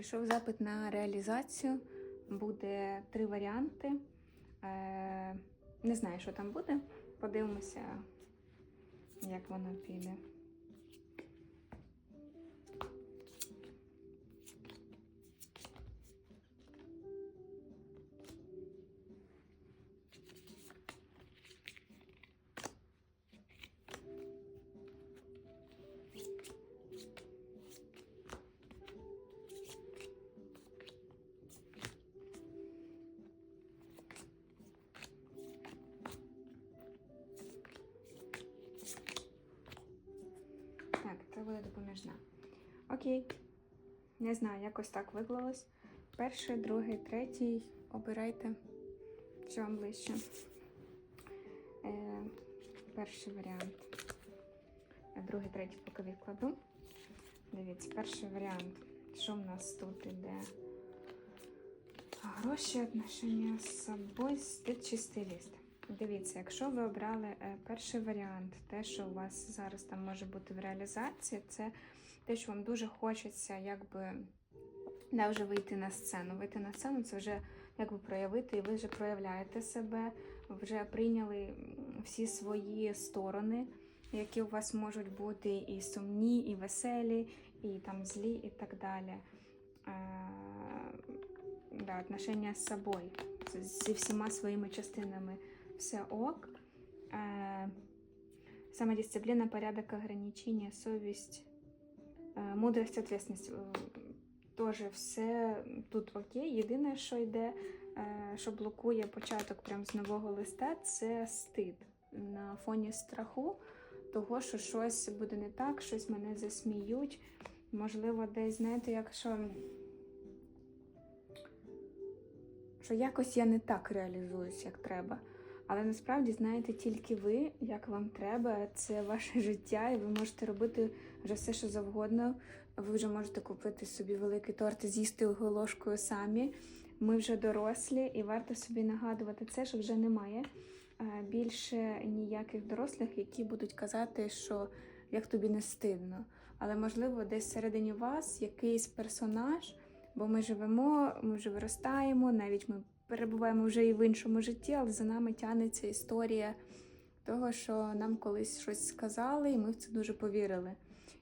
Прийшов запит на реалізацію. Буде три варіанти. Е, не знаю, що там буде. Подивимося, як воно піде. Допоміжна. Окей. Не знаю, якось так виклалось. Перший, другий, третій. Обирайте, що вам ближче. Е, перший варіант. Е, Другий, третій поки відкладу. Дивіться, перший варіант. Що в нас тут іде? Гроші, отношення з собою, стиль чи стиліст. Дивіться, якщо ви обрали е, перший варіант, те, що у вас зараз там може бути в реалізації, це те, що вам дуже хочеться, якби да, вже вийти на сцену. Вийти на сцену це вже якби проявити, і ви вже проявляєте себе, вже прийняли всі свої сторони, які у вас можуть бути і сумні, і веселі, і там злі, і так далі. Е, да, отношення з собою, зі всіма своїми частинами все ок. Э, самодисциплина, порядок, ограничения, совесть, э, мудрость, ответственность. Э, Тоже все тут окей. Єдине, що йде, е, що блокує початок прям з нового листа, це стид на фоні страху, того, що щось буде не так, щось мене засміють. Можливо, десь, знаєте, якщо що якось я не так реалізуюсь, як треба. Але насправді знаєте тільки ви, як вам треба, це ваше життя, і ви можете робити вже все, що завгодно. Ви вже можете купити собі великий торт з'їсти його ложкою самі. Ми вже дорослі, і варто собі нагадувати це, що вже немає е, більше ніяких дорослих, які будуть казати, що як тобі не стидно. Але можливо, десь всередині вас якийсь персонаж, бо ми живемо, ми вже виростаємо, навіть ми перебуваємо вже і в іншому житті, але за нами тягнеться історія того, що нам колись щось сказали, і ми в це дуже повірили.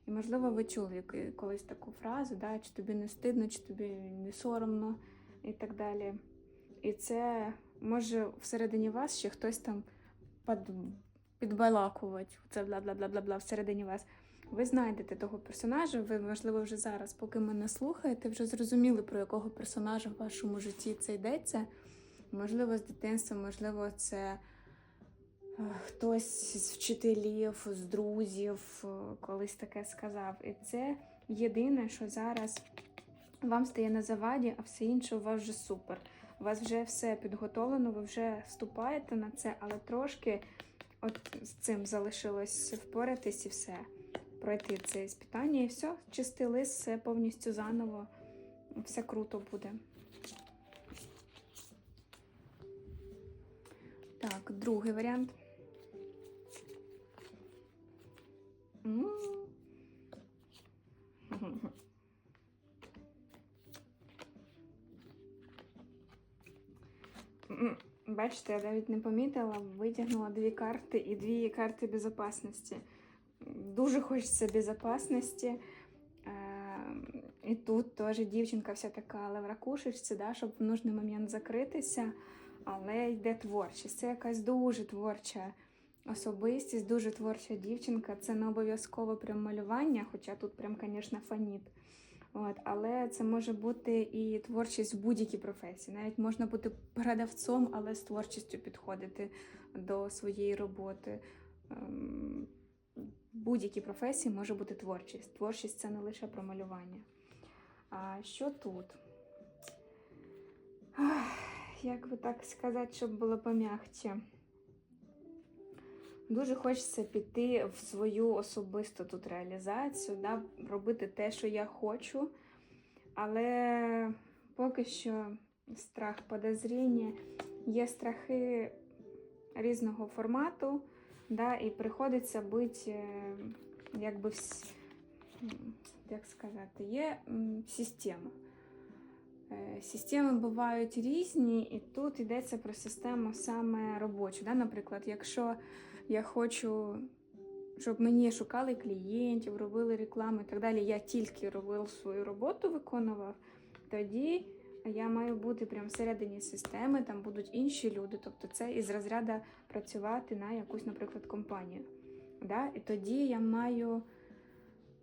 І, можливо, ви чули колись таку фразу, да, чи тобі не стидно, чи тобі не соромно, і так далі. І це може всередині вас ще хтось там під, підбалакувати, це бла-бла-бла-бла-бла всередині вас. Ви знайдете того персонажа, ви, можливо, вже зараз, поки мене слухаєте, вже зрозуміли, про якого персонажа в вашому житті це йдеться. Можливо, з дитинства, можливо, це е, хтось з вчителів, з друзів е, колись таке сказав. І це єдине, що зараз вам стає на заваді, а все інше у вас вже супер. У вас вже все підготовлено, ви вже вступаєте на це, але трошки от з цим залишилось впоратись і все. Пройти це іспитання і все, чистий лист, все повністю заново, все круто буде. Так, другий варіант. Бачите, я навіть не помітила, витягнула дві карти і дві карти безпечності. Дуже хочеться безпечності. Е, І тут теж дівчинка вся така, але в ракушечці, да, щоб в нужний момент закритися, але йде творчість. Це якась дуже творча особистість, дуже творча дівчинка. Це не обов'язково прям малювання, хоча тут прям, звісно, фаніт. От, але це може бути і творчість в будь-якій професії. Навіть можна бути продавцом, але з творчістю підходити до своєї роботи. Будь-якій професії може бути творчість. Творчість це не лише про малювання. А що тут? Як би так сказати, щоб було пом'ягче? Дуже хочеться піти в свою особисту тут реалізацію, да, робити те, що я хочу. Але поки що страх подозріння, є страхи різного формату, да, і приходиться бути, е, якби, як сказати, є система. Е, Системи бувають різні, і тут йдеться про систему саме робочу. Да? Наприклад, якщо я хочу, щоб мені шукали клієнтів, робили рекламу і так далі, я тільки робив свою роботу, виконував, тоді я маю бути прямо всередині системи, там будуть інші люди. Тобто це із розряду працювати на якусь, наприклад, компанію. Да? І тоді я маю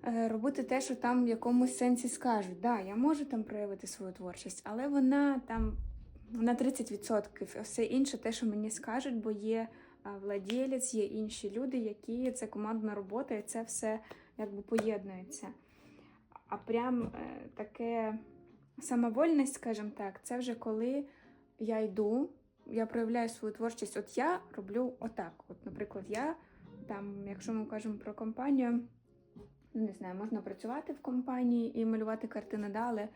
е, робити те, що там в якомусь сенсі скажуть. Да, я можу там проявити свою творчість, але вона там на 30%. Все інше, те, що мені скажуть, бо є а, владелець, є інші люди, які це командна робота, і це все якби поєднується. А прям е, таке самовольність, скажімо так, це вже коли я йду, я проявляю свою творчість. От я роблю отак. От, наприклад, я там, якщо ми кажемо про компанію, не знаю, можна працювати в компанії і малювати картини далі.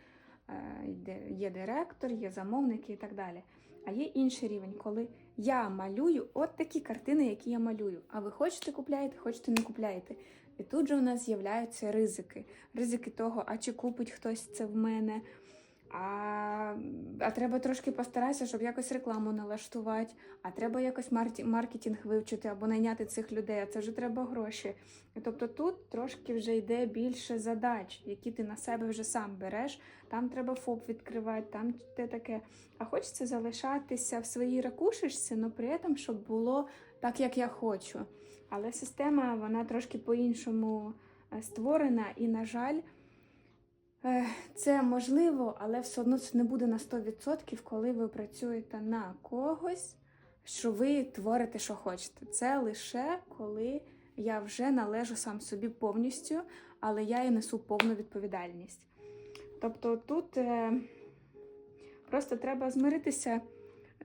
Е, Є директор, є замовники і так далі. А є інший рівень, коли я малюю от такі картини, які я малюю. А ви хочете купляєте, хочете не купляєте. І тут же у нас з'являються ризики. Ризики того, а чи купить хтось це в мене, а, а треба трошки постаратися, щоб якось рекламу налаштувати, а треба якось маркетинг вивчити або найняти цих людей, а це вже треба гроші. Тобто тут трошки вже йде більше задач, які ти на себе вже сам береш. Там треба ФОП відкривати, там те таке. А хочеться залишатися в своїй ракушечці, але при цьому, щоб було так, як я хочу. Але система вона трошки по-іншому е, створена, і, на жаль, це можливо, але все одно це не буде на 100%, коли ви працюєте на когось, що ви творите, що хочете. Це лише коли я вже належу сам собі повністю, але я і несу повну відповідальність. Тобто тут е, просто треба змиритися,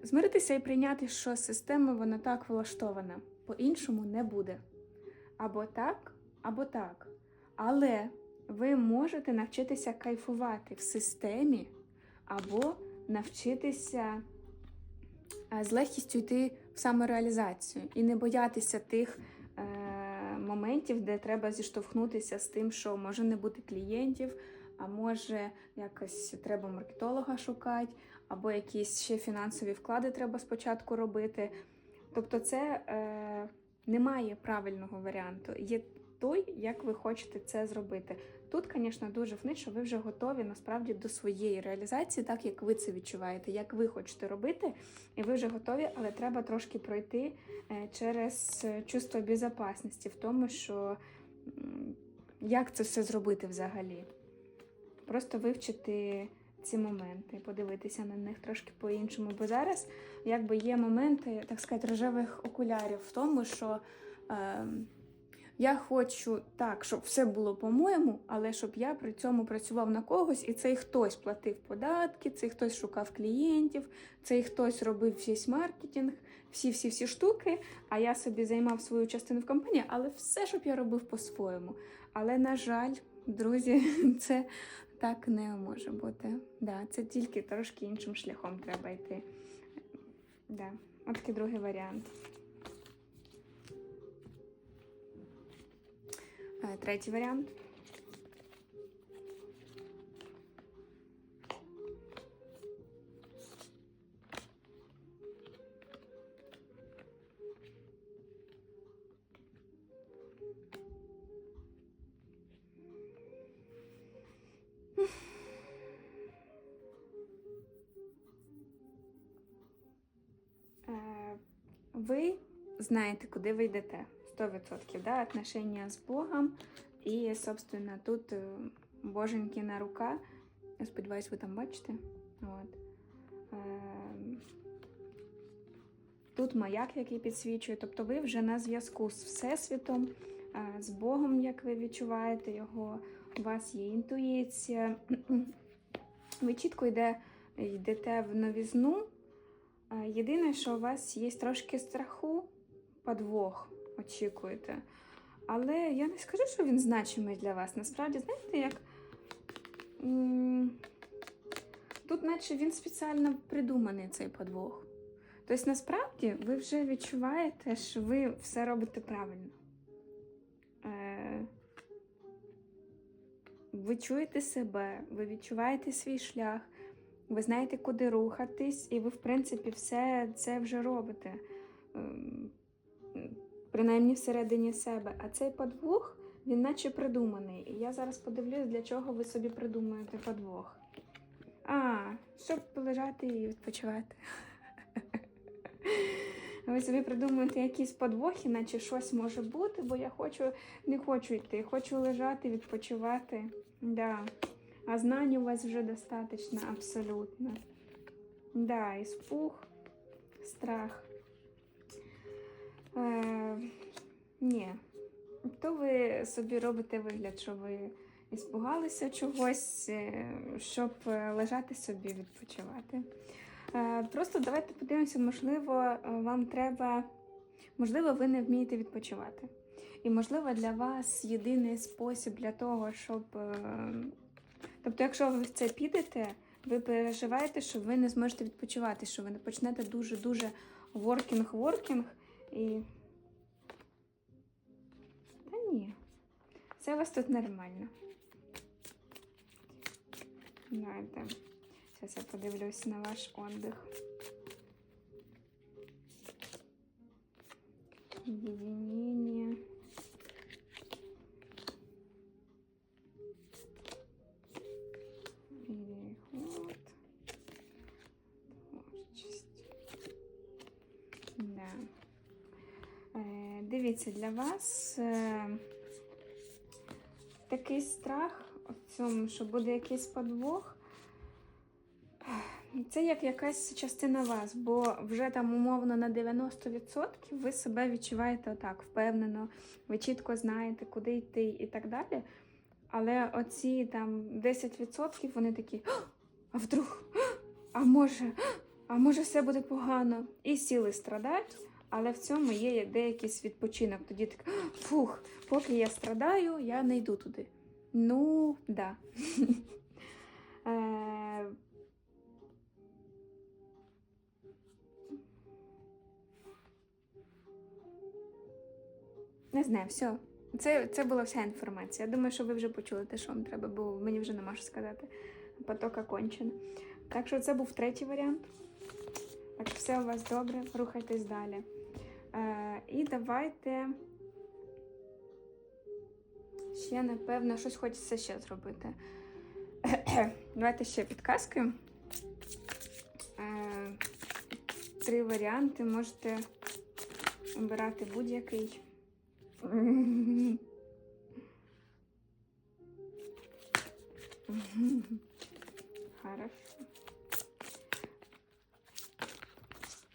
змиритися і прийняти, що система вона так влаштована, по-іншому не буде. Або так, або так. Але ви можете навчитися кайфувати в системі, або навчитися е, з легкістю йти в самореалізацію і не боятися тих е, моментів, де треба зіштовхнутися з тим, що може не бути клієнтів, а може якось треба маркетолога шукати, або якісь ще фінансові вклади треба спочатку робити. Тобто, це е, немає правильного варіанту. Є той, як ви хочете це зробити. Тут, звісно, дуже вниз, що ви вже готові насправді до своєї реалізації, так як ви це відчуваєте, як ви хочете робити, і ви вже готові, але треба трошки пройти е, через е, чувство безпечності в тому, що як це все зробити взагалі. Просто вивчити ці моменти, подивитися на них трошки по-іншому. Бо зараз якби є моменти, так сказати, рожевих окулярів в тому, що е, я хочу так, щоб все було по-моєму, але щоб я при цьому працював на когось, і цей хтось платив податки, цей хтось шукав клієнтів, цей хтось робив весь маркетинг, всі-всі-всі штуки, а я собі займав свою частину в компанії, але все, щоб я робив по-своєму. Але, на жаль, друзі, це так не може бути. Да, це тільки трошки іншим шляхом треба йти. Да. От такий другий варіант. Третій варіант. Е, Ви знаєте, куди ви йдете. 100%, да, отношения з Богом. І, собственно, тут е, боженькина рука. Я сподіваюсь, ви там бачите. От. Ем, Тут маяк, який підсвічує. Тобто ви вже на зв'язку з Всесвітом, е, з Богом, як ви відчуваєте його. У вас є інтуїція. Ви чітко йде, йдете в новізну. Е, Єдине, що у вас є трошки страху, подвох очікуєте. Але я не скажу, що він значимий для вас. Насправді, знаєте, як тут, наче він спеціально придуманий цей подвох. Тобто, насправді, ви вже відчуваєте, що ви все робите правильно. Е, ви чуєте себе, ви відчуваєте свій шлях, ви знаєте, куди рухатись, і ви, в принципі, все це вже робите. Принаймні всередині себе. А цей подвох, він наче придуманий. І я зараз подивлюсь, для чого ви собі придумуєте подвох. А, щоб лежати і відпочивати. Ви собі придумуєте якісь подвохи, наче щось може бути, бо я хочу, не хочу йти, хочу лежати, відпочивати. Да. А знань у вас вже достатньо, абсолютно. Да, і спух, страх. Е, ні. То ви собі робите вигляд, що ви іспугалися чогось, е, щоб е, лежати собі відпочивати. Просто давайте подивимося, можливо, вам треба, можливо, ви не вмієте відпочивати. І, можливо, для вас єдиний спосіб для того, щоб. Тобто, якщо ви в це підете, ви переживаєте, що ви не зможете відпочивати, що ви не почнете дуже-дуже воркінг-воркінг і. Та ні. Це у вас тут нормально. Давайте. Зараз я подивлюсь на ваш отдих. Единение. Дивіться, для вас е, такий страх в цьому, що буде якийсь подвох. Це як якась частина вас, бо вже там умовно на 90% ви себе відчуваєте отак, впевнено, ви чітко знаєте, куди йти і так далі. Але оці там 10% вони такі, «А, вдруг, а може, а може все буде погано. І сіли страдають, але в цьому є деякийсь відпочинок. Тоді так, фух, поки я страдаю, я не йду туди. Ну, да. Е, Не знаю, все. Це, це була вся інформація. Я думаю, що ви вже почули те, що вам треба, бо мені вже нема що сказати. Поток окончен. Так що це був третій варіант. Так, все у вас добре, рухайтесь далі. Е, і давайте ще, напевно, щось хочеться ще зробити. давайте ще підказки. Е, три варіанти. Можете обирати будь-який. Хорошо.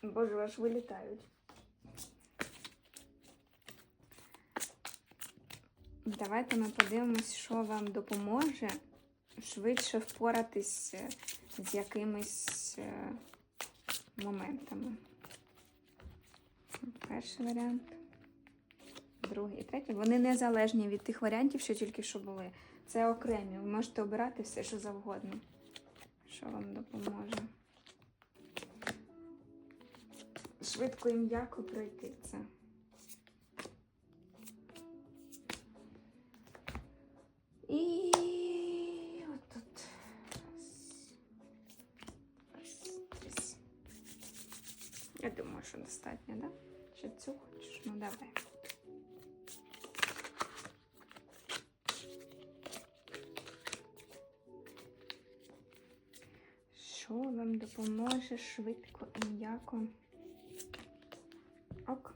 Боже, аж вилітають. Давайте ми подивимось, що вам допоможе швидше впоратись е, з якимись е, моментами. Перший варіант другий і третій. Вони незалежні від тих варіантів, що тільки що були. Це окремі. Ви можете обирати все, що завгодно. Що вам допоможе. Швидко і м'яко пройти це. І отут. Я думаю, що достатньо, да? Чи цю хочеш? Ну давай. Що вам допоможе швидко і м'яко? Ок.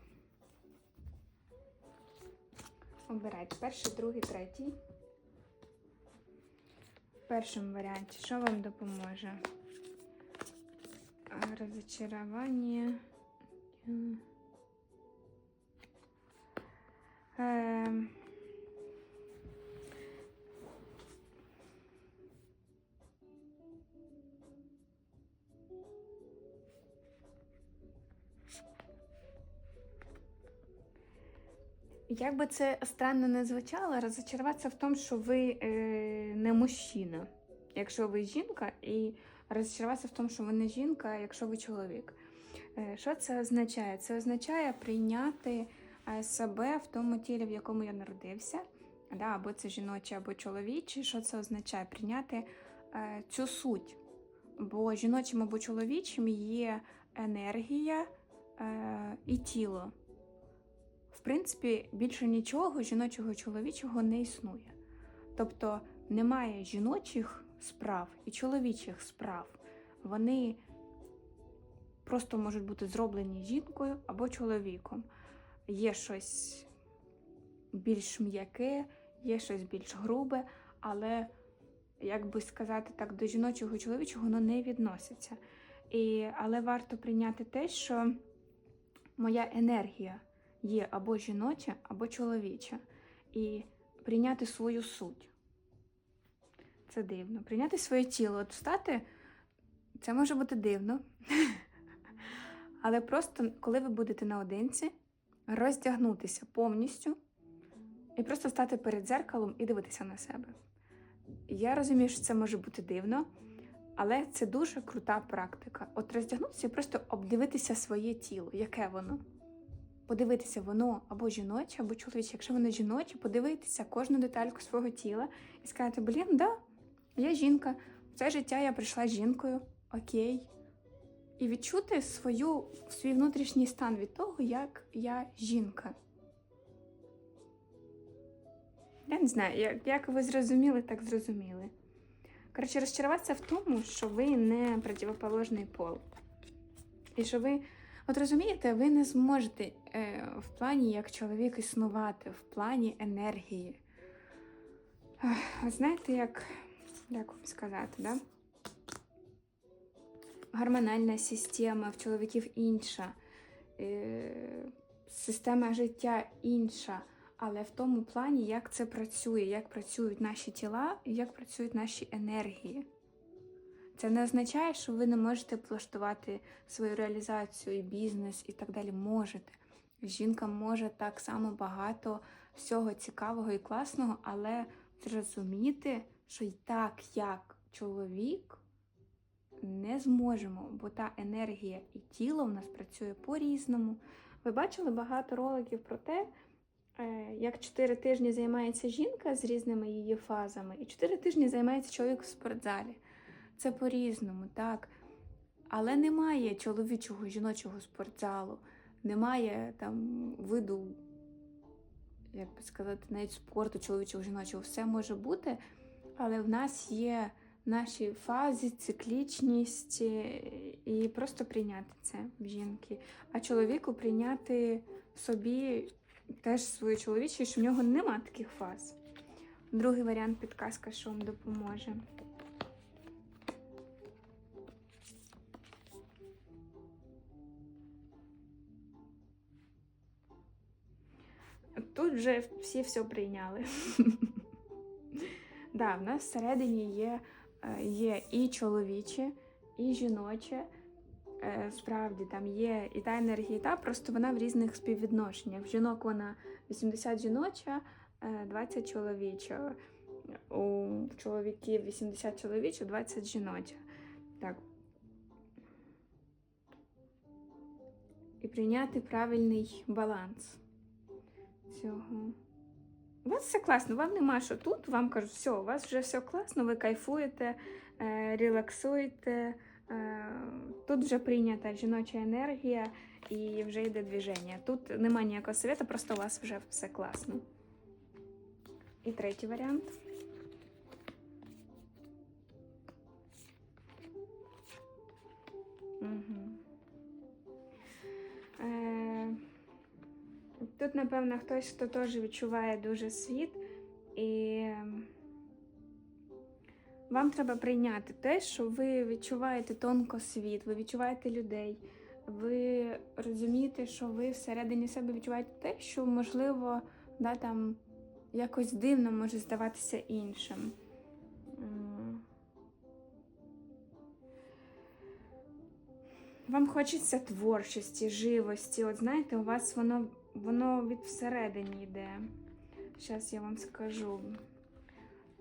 Обирайте перший, другий, третій. В першому варіанті, що вам допоможе? Розочарування. Ем. Як би це странно не звучало, розочаруватися в тому, що ви е, не мужчина, якщо ви жінка, і розочаруватися в тому, що ви не жінка, якщо ви чоловік. Е, що це означає? Це означає прийняти е, себе в тому тілі, в якому я народився, да, або це жіноче, або чоловіче. Що це означає? Прийняти е, цю суть. Бо жіночим або чоловічим є енергія е, і тіло. Принципі, більше нічого жіночого чоловічого не існує. Тобто немає жіночих справ і чоловічих справ. Вони просто можуть бути зроблені жінкою або чоловіком. Є щось більш м'яке, є щось більш грубе, але, як би сказати так, до жіночого чоловічого воно не відноситься. І, але варто прийняти те, що моя енергія є або жіноча, або чоловіча. І прийняти свою суть. Це дивно. Прийняти своє тіло. От встати, це може бути дивно. Але просто, коли ви будете наодинці, роздягнутися повністю і просто стати перед дзеркалом і дивитися на себе. Я розумію, що це може бути дивно, але це дуже крута практика. От роздягнутися і просто обдивитися своє тіло, яке воно. Подивитися, воно або жіноче, або чоловіче. Якщо воно жіноче, подивитися кожну детальку свого тіла і сказати: блін, да, я жінка, все життя я прийшла жінкою, окей. І відчути свою, свій внутрішній стан від того, як я жінка. Я не знаю, як, як ви зрозуміли, так зрозуміли. Коротше, розчаруватися в тому, що ви не противоположний пол. І що ви, от розумієте, ви не зможете в плані як чоловік існувати, в плані енергії. Знаєте, як, як вам сказати, да? гормональна система в чоловіків інша, е, система життя інша, але в тому плані, як це працює, як працюють наші тіла і як працюють наші енергії. Це не означає, що ви не можете влаштувати свою реалізацію, і бізнес і так далі. Можете. Жінка може так само багато всього цікавого і класного, але зрозуміти, що і так, як чоловік, не зможемо, бо та енергія і тіло в нас працює по-різному. Ви бачили багато роликів про те, е, як 4 тижні займається жінка з різними її фазами, і 4 тижні займається чоловік в спортзалі. Це по-різному, так. Але немає чоловічого жіночого спортзалу, немає там виду, як би сказати, навіть спорту чоловічого жіночого. Все може бути, але в нас є наші фази, циклічність е, і просто прийняти це в жінки. А чоловіку прийняти собі теж свою чоловічість, що в нього нема таких фаз. Другий варіант підказка, що вам допоможе. Тут вже всі все прийняли. Да, в нас всередині є, е, є і чоловіче, і жіноче. Е, Справді там є і та енергія, і та, просто вона в різних співвідношеннях. В жінок вона 80 жіноча, е, 20 чоловіча. У чоловіків 80 чоловіча, 20 жіноча. Так. І прийняти правильний баланс цього. У вас все класно, вам нема що тут, вам кажуть, все, у вас вже все класно, ви кайфуєте, е, релаксуєте. Е, тут вже прийнята жіноча енергія і вже йде движення. Тут немає ніякого совета, просто у вас вже все класно. І третій варіант. Угу. Е, Тут, напевно, хтось, хто теж відчуває дуже світ, і вам треба прийняти те, що ви відчуваєте тонко світ, ви відчуваєте людей, ви розумієте, що ви всередині себе відчуваєте те, що, можливо, да, там якось дивно може здаватися іншим. Вам хочеться творчості, живості. От знаєте, у вас воно, воно від всередині йде. Зараз я вам скажу.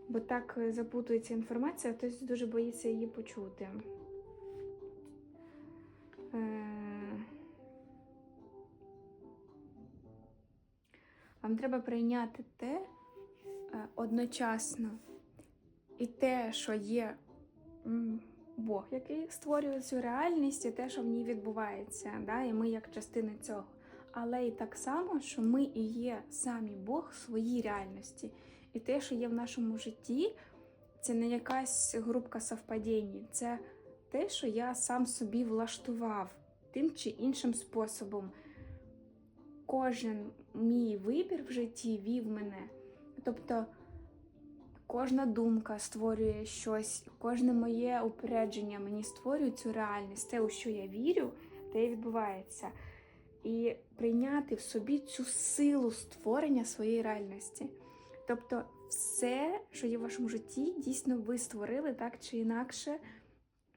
Бо так е, запутується інформація, хтось дуже боїться її почути. Е, Вам треба прийняти те е, одночасно і те, що є Бог, який створює цю реальність і те, що в ній відбувається, да? і ми як частини цього. Але і так само, що ми і є самі Бог в своїй реальності. І те, що є в нашому житті, це не якась групка совпадінь, це те, що я сам собі влаштував тим чи іншим способом. Кожен мій вибір в житті вів мене. Тобто кожна думка створює щось, кожне моє упередження мені створює цю реальність. Те, у що я вірю, те і відбувається. І прийняти в собі цю силу створення своєї реальності. Тобто, все, що є в вашому житті, дійсно ви створили так чи інакше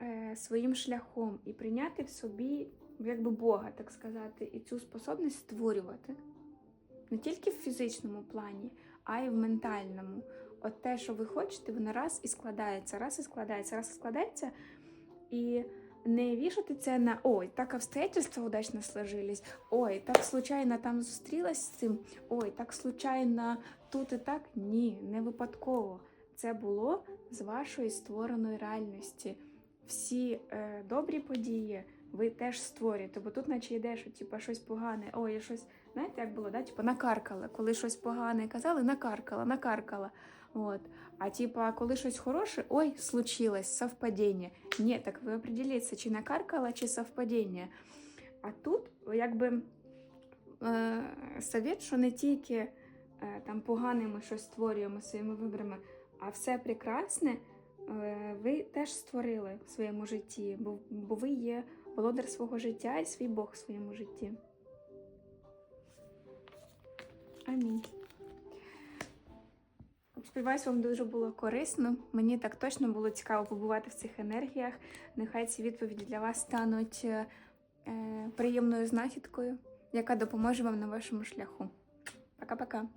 е, своїм шляхом, і прийняти в собі якби Бога, так сказати, і цю способність створювати. Не тільки в фізичному плані, а й в ментальному. От те, що ви хочете, воно раз і складається, раз і складається, раз і складається. І не вішати це на ой, так обстоятельства удачно сложились, ой, так случайно там зустрілась з цим, ой, так случайно тут і так. Ні, не випадково. Це було з вашої створеної реальності. Всі е, добрі події ви теж створюєте, бо тут, наче йде, що типу, щось погане, ой, я щось, знаєте, як було, да? типу, накаркала, коли щось погане казали, накаркала, накаркала. От. А типа, коли щось хороше, ой, случилось, совпадіння. Ні, так ви определіться, чи накаркала, чи совпадіння. А тут, якби е, совет, що не тільки е, там погане щось створюємо своїми виборами, а все прекрасне е, ви теж створили в своєму житті, бо, бо ви є володар свого життя і свій Бог в своєму житті. Амінь. Сподіваюсь, вам дуже було корисно. Мені так точно було цікаво побувати в цих енергіях. Нехай ці відповіді для вас стануть е, приємною знахідкою, яка допоможе вам на вашому шляху. Пока-пока.